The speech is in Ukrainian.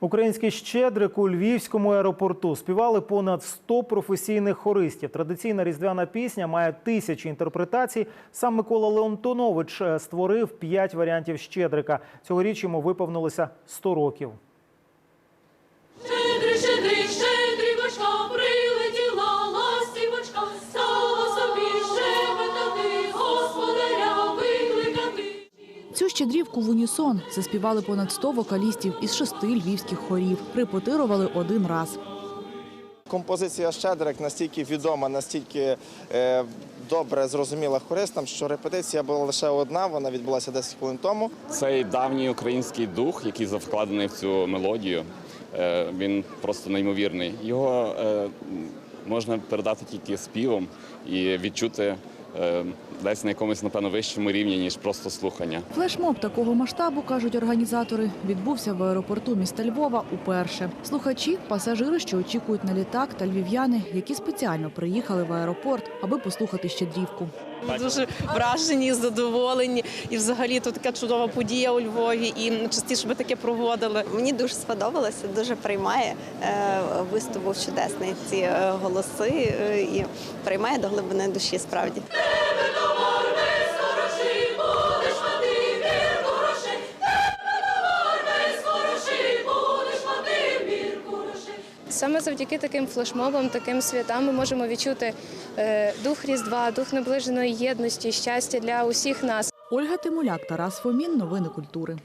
Український щедрик у львівському аеропорту співали понад 100 професійних хористів. Традиційна різдвяна пісня має тисячі інтерпретацій. Сам Микола Леонтонович е, створив п'ять варіантів щедрика. Цьогоріч йому виповнилося 100 років. Цю щедрівку в унісон заспівали понад 100 вокалістів із шести львівських хорів. Репетирували один раз. Композиція Щедрик настільки відома, настільки е, добре зрозуміла хористам, що репетиція була лише одна, вона відбулася 10 хвилин тому. Цей давній український дух, який завкладений в цю мелодію, е, він просто неймовірний. Його е, можна передати тільки співом і відчути десь на якомусь, напевно, вищому рівні, ніж просто слухання. Флешмоб такого масштабу, кажуть організатори, відбувся в аеропорту міста Львова уперше. Слухачі – пасажири, що очікують на літак, та львів'яни, які спеціально приїхали в аеропорт, аби послухати щедрівку. Дуже вражені, задоволені. І взагалі тут така чудова подія у Львові. І частіше би таке проводили. Мені дуже сподобалося, дуже приймає Е, виступ був чудесний. Ці е, голоси е, і приймає до глибини душі справді. Саме завдяки таким флешмобам, таким святам ми можемо відчути е, дух Різдва, дух наближеної єдності, щастя для усіх нас. Ольга Тимуляк, Тарас Фомін. Новини культури.